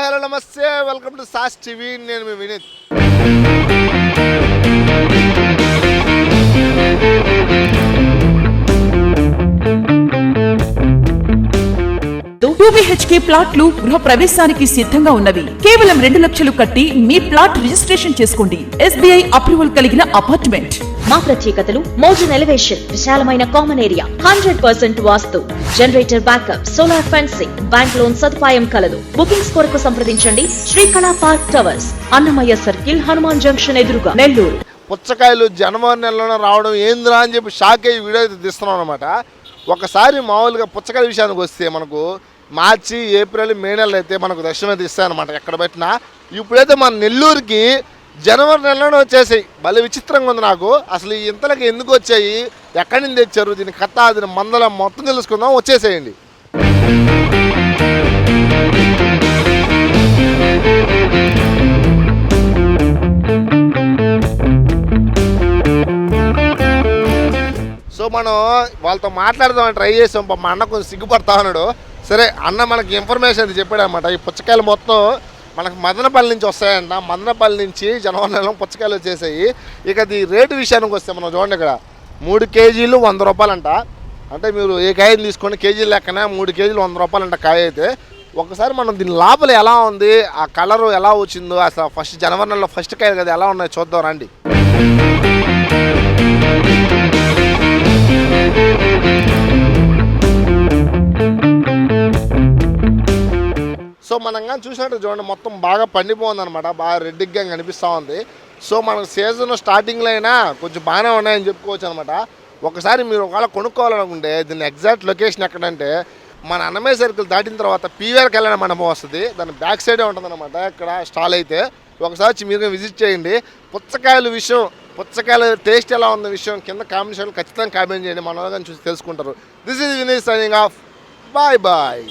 Hi hello namaste. Welcome to SAS TV నేను మీ Vineet. Two BHK ప్లాట్లు గృహ ప్రవేశానికి సిద్ధంగా ఉన్నవి. కేవలం రెండు లక్షలు కట్టి మీ ప్లాట్ రిజిస్ట్రేషన్ చేసుకోండి. ఎస్బీఐ అప్రూవల్ కలిగిన అపార్ట్మెంట్ మా ప్రత్యేకతలు మోడర్న్ ఎలివేషన్ విశాలమైన common area hundred percent vastu. Generator backup solar fencing bank loan సదుపాయం కలదు. బుకింగ్స్ కొరకు సంప్రదించండి. Srikala park towers Annamayya circle Hanuman junction ఎదురుగా నెల్లూరు. పుచ్చకాయలు జనవరి నెలలోనే రావడం ఏందిరా అని చెప్పి షాక్ అయ్యి వీడియో అయితే తీస్తున్నాం అనమాట ఒకసారి మామూలుగా పుచ్చకాయల విషయానికి వస్తే మనకు మార్చి ఏప్రిల్ మే నెలలో అయితే మనకు దర్శనం అయితే ఇస్తాయన్నమాట. ఎక్కడ పెట్టినా. ఇప్పుడైతే మన నెల్లూరుకి జనవరి నెలలోనే వచ్చేసాయి భలే విచిత్రంగా ఉంది నాకు. అసలు ఈ ఇంతలకి ఎందుకు వచ్చాయి? ఎక్కడి నుంచి తెచ్చారు? దీని కథ దీని మందల మొత్తం తెలుసుకుందాం. వచ్చేసేయండి. సో మనం వాళ్ళతో మాట్లాడదామని ట్రై చేసాం. మా అన్న కొంచెం సిగ్గుపడతా ఉన్నాడు. సరే అన్న మనకి ఇన్ఫర్మేషన్ అది చెప్పాడు అనమాట ఈ పుచ్చకాయలు మొత్తం మనకు మదనపల్లి నుంచి వస్తాయంట. మదనపల్లి నుంచి జనవరి నెలలో పుచ్చకాయలు వచ్చేసాయి. ఇక అది రేటు విషయానికి వస్తే మనం చూడండి ఇక్కడ. మూడు కేజీలు వంద రూపాయలంట. అంటే మీరు ఏ కాయని తీసుకొని కేజీలు లెక్కన మూడు కేజీలు వంద రూపాయలంట కాయ అయితే. ఒకసారి మనం దీని లోపల ఎలా ఉంది ఆ కలర్ ఎలా వచ్చిందో అసలు ఫస్ట్ జనవరి నెలలో ఫస్ట్ కాయలు కదా ఎలా ఉన్నాయో చూద్దాం రండి. మనం కానీ చూసినట్టు చూడండి మొత్తం బాగా పండిపోతుందనమాట బాగా రెడ్డిగ్గా కనిపిస్తూ ఉంది. సో మనకు సీజన్ స్టార్టింగ్లో అయినా కొంచెం బాగానే ఉన్నాయని చెప్పుకోవచ్చు అనమాట ఒకసారి మీరు ఒకవేళ కొనుక్కోవాలనుకుంటే దీని ఎగ్జాక్ట్ లొకేషన్ ఎక్కడంటే మన అన్నమయ్య సర్కిల్ దాటిన తర్వాత పీవీఆర్ కళ్యాణ మండపం వస్తుంది. దాని బ్యాక్ సైడే ఉంటుందన్నమాట ఇక్కడ స్టాల్ అయితే. ఒకసారి వచ్చి మీరు విజిట్ చేయండి. పుచ్చకాయల విషయం పుచ్చకాయల టేస్ట్ ఎలా ఉన్న విషయం కింద కాంబినేషన్ ఖచ్చితంగా కామెంట్ చేయండి. మన వాళ్ళని చూసి తెలుసుకుంటారు. This is Vineeth signing off bye bye